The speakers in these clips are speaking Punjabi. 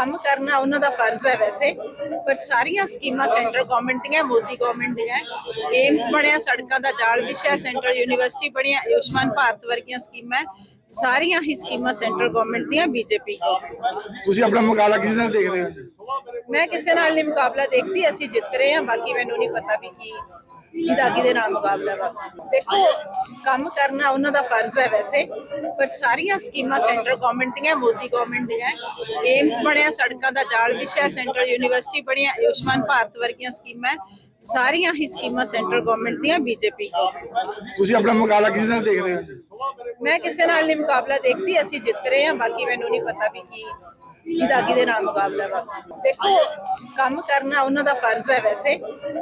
ਕਰਨਾ ਉਹਨਾਂ ਦਾ ਫਰਜ਼ ਹੈ ਵੈਸੇ ਪਰ ਸਾਰੀਆਂ ਸਕੀਮਾਂ ਸੈਂਟਰ ਗਵਰਨਮੈਂਟ ਦੀਆਂ ਮੋਦੀ ਗਵਰਨਮੈਂਟ ਦੀਆਂ ਏਮਸ ਬਣਿਆ ਸੜਕਾਂ ਦਾ ਜਾਲ ਵਿਛਿਆ ਸੈਂਟਰਲ ਯੂਨੀਵਰਸਿਟੀ ਬਣਿਆ ਆਯੁਸ਼ਮਾਨ ਭਾਰਤ ਵਰਗੀਆਂ ਸਕੀਮਾਂ ਸਾਰੀਆਂ ਹੀ ਸਕੀਮਾਂ ਸੈਂਟਰ ਗਵਰਨਮੈਂਟ ਦੀਆਂ ਬੀਜੇਪੀ ਤੁਸੀਂ ਆਪਣਾ ਮੁਕਾਬਲਾ ਕਿਸੇ ਨਾਲ ਦੇਖ ਰਹੇ ਹੋ? ਮੈਂ ਕਿਸੇ ਨਾਲ ਨਹੀਂ ਮੁਕਾਬਲਾ ਦੇਖਦੀ ਅਸੀਂ ਜਿੱਤ ਰਹੇ ਹਾਂ ਬਾਕੀ ਮੈਨੂੰ ਨਹੀਂ ਪਤਾ ਵੀ ਕੀ ਕਿਹਦਾ ਕਿਹਦੇ ਨਾਲ ਮੁਕਾਬਲਾ ਵਾ। ਦੇਖੋ ਕੰਮ ਕਰਨਾ ਉਹਨਾਂ ਦਾ ਫਰਜ਼ ਹੈ ਵੈਸੇ ਪਰ ਸਾਰੀਆਂ ਸਕੀਮਾਂ ਸੈਂਟਰ ਗਵਰਨਮੈਂਟ ਦੀਆਂ ਮੋਦੀ ਗਵਰਨਮੈਂਟ ਦੀਆਂ ਏਮਸ ਬਣਿਆ ਸੜਕਾਂ ਦਾ ਜਾਲ ਵਿਛਿਆ ਸੈਂਟਰਲ ਯੂਨੀਵਰਸਿਟੀ ਬਣਿਆ ਆਯੁਸ਼ਮਾਨ ਭਾਰਤ ਵਰਗੀਆਂ ਸਕੀਮਾਂ ਸਾਰੀਆਂ ਹੀ ਸਕੀਮਾਂ ਸੈਂਟਰ ਗਵਰਨਮੈਟ ਦੀਆਂ ਬੀਜੇਪੀ ਤੁਸੀਂ ਆਪਣਾ ਮੁਕਾਬਲਾ ਕਿਸੇ ਨਾਲ ਦੇਖ ਰਹੇ ਹੋ? ਮੈਂ ਕਿਸੇ ਨਾਲ ਨਹੀਂ ਮੁਕਾਬਲਾ ਦੇਖਦੀ ਅਸੀਂ ਜਿੱਤ ਰਹੇ ਹਾਂ ਬਾਕੀ ਮੈਨੂੰ ਨਹੀਂ ਪਤਾ ਵੀ ਕੀ ਕਿਹਦਾ ਕਿਹਦੇ ਨਾਲ ਮੁਕਾਬਲਾ ਵਾ। ਦੇਖੋ ਕੰਮ ਕਰਨਾ ਉਹਨਾਂ ਦਾ ਫਰਜ਼ ਹੈ ਵੈਸੇ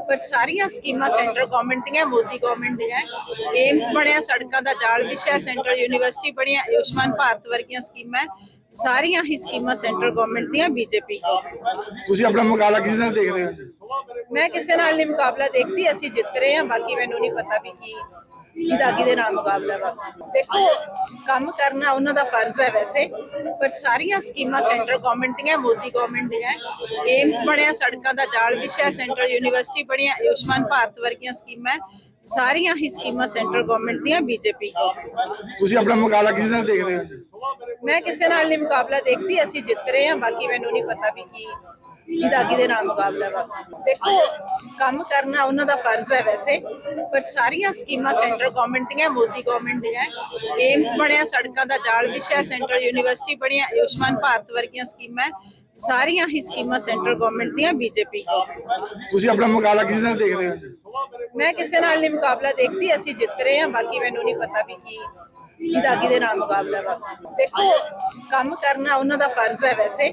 ਪਰ ਸਾਰੀਆਂ ਸਕੀਮਾਂ ਸੈਂਟਰ ਗਵਰਨਮੈਂਟ ਦੀਆਂ ਮੋਦੀ ਗਵਰਨਮੈਂਟ ਦੀਆਂ। ਏਮਸ ਬਣਿਆ ਸੜਕਾਂ ਦਾ ਜਾਲ ਵਿਛਿਆ ਸੈਂਟਰਲ ਯੂਨੀਵਰਸਿਟੀ ਬਣਿਆ ਆਯੁਸ਼ਮਾਨ ਭਾਰਤ ਵਰਗੀਆਂ ਸਕੀਮਾਂ ਸਾਰੀਆਂ ਹੀ ਸਕੀਮਾਂ ਸੈਂਟਰ ਗਵਰਨਮੈਟ ਦੀਆਂ ਬੀਜੇਪੀ ਤੁਸੀਂ ਆਪਣਾ ਮੁਕਾਬਲਾ ਕਿਸੇ ਨਾਲ ਦੇਖ ਰਹੇ ਹੋ? ਮੈਂ ਕਿਸੇ ਨਾਲ ਨਹੀਂ ਮੁਕਾਬਲਾ ਦੇਖਦੀ ਅਸੀਂ ਜਿੱਤ ਰਹੇ ਹਾਂ ਬਾਕੀ ਮੈਨੂੰ ਨਹੀਂ ਪਤਾ ਵੀ ਕੀ ਕਿਹਦਾ ਕਿਹਦੇ ਨਾਲ ਮੁਕਾਬਲਾ ਵਾ। ਦੇਖੋ ਕੰਮ ਕਰਨਾ ਉਹਨਾਂ ਦਾ ਫਰਜ਼ ਹੈ ਵੈਸੇ ਪਰ ਸਾਰੀਆਂ ਸਕੀਮਾਂ ਸੈਂਟਰ ਗਵਰਨਮੈਂਟ ਦੀਆਂ ਮੋਦੀ ਗਵਰਨਮੈਂਟ ਦੀਆਂ ਏਮਸ ਬਣਿਆ ਸੜਕਾਂ ਦਾ ਜਾਲ ਵਿਛਿਆ ਸੈਂਟਰਲ ਯੂਨੀਵਰਸਿਟੀ ਬਣਿਆ ਆਯੁਸ਼ਮਾਨ ਭਾਰਤ ਵਰਗੀਆਂ ਸਕੀਮਾਂ ਸਾਰੀਆਂ ਹੀ ਸਕੀਮਾਂ ਸੈਂਟਰ ਗਵਰਨਮੈਂਟ ਦੀਆਂ ਬੀਜੇਪੀ ਤੁਸੀਂ ਆਪਣਾ ਮੁਕਾਬਲਾ ਕਿਸੇ ਨਾਲ ਦੇਖ ਰਹੇ ਹੋ? ਮੈਂ ਕਿਸੇ ਨਾਲ ਨਹੀਂ ਮੁਕਾਬਲਾ ਦੇਖਦੀ ਅਸੀਂ ਜਿੱਤ ਰਹੇ ਹਾਂ ਬਾਕੀ ਮੈਨੂੰ ਨਹੀਂ ਪਤਾ ਵੀ ਕੀ ਕਿਹਦਾ ਕਿਹਦੇ ਨਾਲ ਮੁਕਾਬਲਾ ਵਾ। ਦੇਖੋ ਕੰਮ ਕਰਨਾ ਉਹਨਾਂ ਦਾ ਫਰਜ਼ ਹੈ ਵੈਸੇ ਪਰ ਸਾਰੀਆਂ ਸਕੀਮਾਂ ਸੈਂਟਰ ਗਵਰਨਮੈਂਟ ਦੀਆਂ ਮੋਦੀ ਗਵਰਨਮੈਂਟ ਦੀਆਂ ਏਮਸ ਬਣਿਆ ਸੜਕਾਂ ਦਾ ਜਾਲ ਵਿਛਿਆ ਸੈਂਟਰਲ ਯੂਨੀਵਰਸਿਟੀ ਬਣਿਆ ਆਯੁਸ਼ਮਾਨ ਭਾਰਤ ਵਰਗੀਆਂ ਸਕੀਮਾਂ ਸਾਰੀਆਂ ਹੀ ਸਕੀਮਾਂ ਸੈਂਟਰ ਗਵਰਨਮੈਂਟ ਦੀਆਂ ਬੀਜੇਪੀ ਤੁਸੀਂ ਆਪਣਾ ਮੁਕਾਬਲਾ ਕਿਸੇ ਨਾਲ ਦੇਖ ਰਹੇ ਹੋ? ਮੈਂ ਕਿਸੇ ਨਾਲ ਨਹੀਂ ਮੁਕਾਬਲਾ ਦੇਖਦੀ ਅਸੀਂ ਜਿੱਤ ਰਹੇ ਹਾਂ। ਬਾਕੀ ਮੈਨੂੰ ਨਹੀਂ ਪਤਾ ਵੀ ਕੀ ਕਿਹਦਾ ਕਿਹਦੇ ਨਾਲ ਮੁਕਾਬਲਾ ਵਾ। ਦੇਖੋ ਕੰਮ ਕਰਨਾ ਉਹਨਾਂ ਦਾ ਫਰਜ਼ ਹੈ ਵੈਸੇ।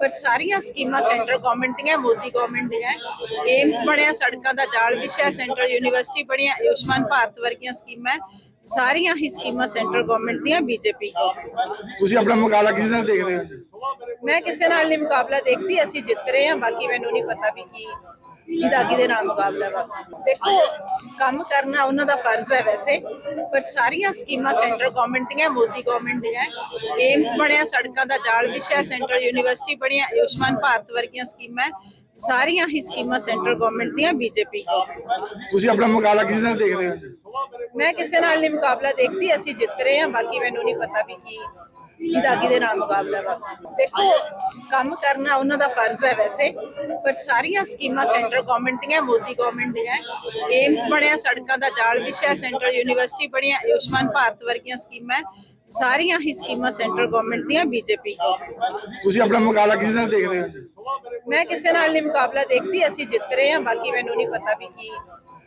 ਪਰ ਸਾਰੀਆਂ ਸਕੀਮਾਂ ਸੈਂਟਰ ਗਵਰਨਮੈਂਟ ਦੀਆਂ ਮੋਦੀ ਗਵਰਨਮੈਂਟ ਦੀਆਂ ਏਮਸ ਬਣਿਆ ਸੜਕਾਂ ਦਾ ਜਾਲ ਵਿਛਿਆ ਸੈਂਟਰਲ ਯੂਨੀਵਰਸਿਟੀ ਬਣਿਆ ਆਯੁਸ਼ਮਾਨ ਭਾਰਤ ਵਰਗੀਆਂ ਸਕੀਮਾਂ ਸਾਰੀਆਂ ਹੀ ਸਕੀਮਾਂ ਸੈਂਟਰ ਗਵਰਨਮੈਂਟ ਦੀਆਂ ਬੀਜੇਪੀ ਤੁਸੀਂ ਆਪਣਾ ਮੁਕਾਬਲਾ ਕਿਸੇ ਨਾਲ ਦੇਖ ਰਹੇ ਹੋ? ਮੈਂ ਕਿਸੇ ਨਾਲ ਨਹੀਂ ਮੁਕਾਬਲਾ ਦੇਖਦੀ ਅਸੀਂ ਜਿੱਤ ਰਹੇ ਹਾਂ ਬਾਕੀ ਮੈਨੂੰ ਨਹੀਂ ਪਤਾ ਵੀ ਕੀ ਕਿਹਦਾ ਕਿਹਦੇ ਨਾਲ ਮੁਕਾਬਲਾ ਵਾ। ਦੇਖੋ ਕੰਮ ਕਰਨਾ ਉਹਨਾਂ ਦਾ ਫਰਜ਼ ਹੈ ਵੈਸੇ ਪਰ ਸਾਰੀਆਂ ਸਕੀਮਾਂ ਸੈਂਟਰ ਗਵਰਨਮੈਂਟ ਦੀਆਂ ਮੋਦੀ ਗਵਰਨਮੈਂਟ ਦੀਆਂ ਏਮਸ ਬਣਿਆ ਸੜਕਾਂ ਦਾ ਜਾਲ ਵਿਛਿਆ ਸੈਂਟਰਲ ਯੂਨੀਵਰਸਿਟੀ ਬਣਿਆ ਆਯੁਸ਼ਮਾਨ ਭਾਰਤ ਵਰਗੀਆਂ ਸਕੀਮਾਂ ਸਾਰੀਆਂ ਹੀ ਸਕੀਮਾਂ ਸੈਂਟਰ ਗਵਰਨਮੈਂਟ ਦੀਆਂ ਬੀਜੇਪੀ ਤੁਸੀਂ ਆਪਣਾ ਮੁਕਾਬਲਾ ਕਿਸੇ ਨਾਲ ਦੇਖ ਰਹੇ ਹੋ? ਮੈਂ ਕਿਸੇ ਨਾਲ ਨਹੀਂ ਮੁਕਾਬਲਾ ਦੇਖਦੀ ਅਸੀਂ ਜਿੱਤ ਰਹੇ ਹਾਂ ਬਾਕੀ ਮੈਨੂੰ ਨਹੀਂ ਪਤਾ ਵੀ ਕੀ ਕਿਹਦਾ ਕਿਹਦੇ ਨਾਲ ਮੁਕਾਬਲਾ ਵਾ। ਦੇਖੋ ਕੰਮ ਕਰਨਾ ਉਹਨਾਂ ਦਾ ਫਰਜ਼ ਹੈ ਵੈਸੇ ਪਰ ਸਾਰੀਆਂ ਸਕੀਮਾਂ ਸੈਂਟਰ ਗਵਰਨਮੈਂਟ ਦੀਆਂ ਮੋਦੀ ਗਵਰਨਮੈਂਟ ਦੀਆਂ ਏਮਸ ਬਣਿਆ ਸੜਕਾਂ ਦਾ ਜਾਲ ਵਿਛਿਆ ਸੈਂਟਰਲ ਯੂਨੀਵਰਸਿਟੀ ਬਣਿਆ ਆਯੁਸ਼ਮਾਨ ਭਾਰਤ ਵਰਗੀਆਂ ਸਕੀਮਾਂ ਸਾਰੀਆਂ ਹੀ ਸਕੀਮਾਂ ਸੈਂਟਰ ਗਵਰਨਮੈਂਟ ਦੀਆਂ ਬੀਜੇਪੀ ਤੁਸੀਂ ਆਪਣਾ ਮੁਕਾਬਲਾ ਕਿਸੇ ਨਾਲ ਦੇਖ ਰਹੇ ਹੋ ਮੈਂ ਕਿਸੇ ਨਾਲ ਨਹੀਂ ਮੁਕਾਬਲਾ ਦੇਖਦੀ ਅਸੀਂ ਜਿੱਤ ਰਹੇ ਹਾਂ ਬਾਕੀ ਮੈਨੂੰ ਨਹੀਂ ਪਤਾ ਵੀ ਕੀ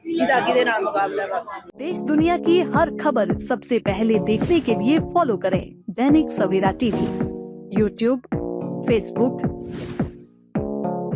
ਕਿਹਦਾ ਕਿਹਦੇ ਨਾਲ ਮੁਕਾਬਲਾ ਵਾ देश दुनिया की हर खबर सबसे पहले देखने के लिए फॉलो करें Dainik Savera TV YouTube Facebook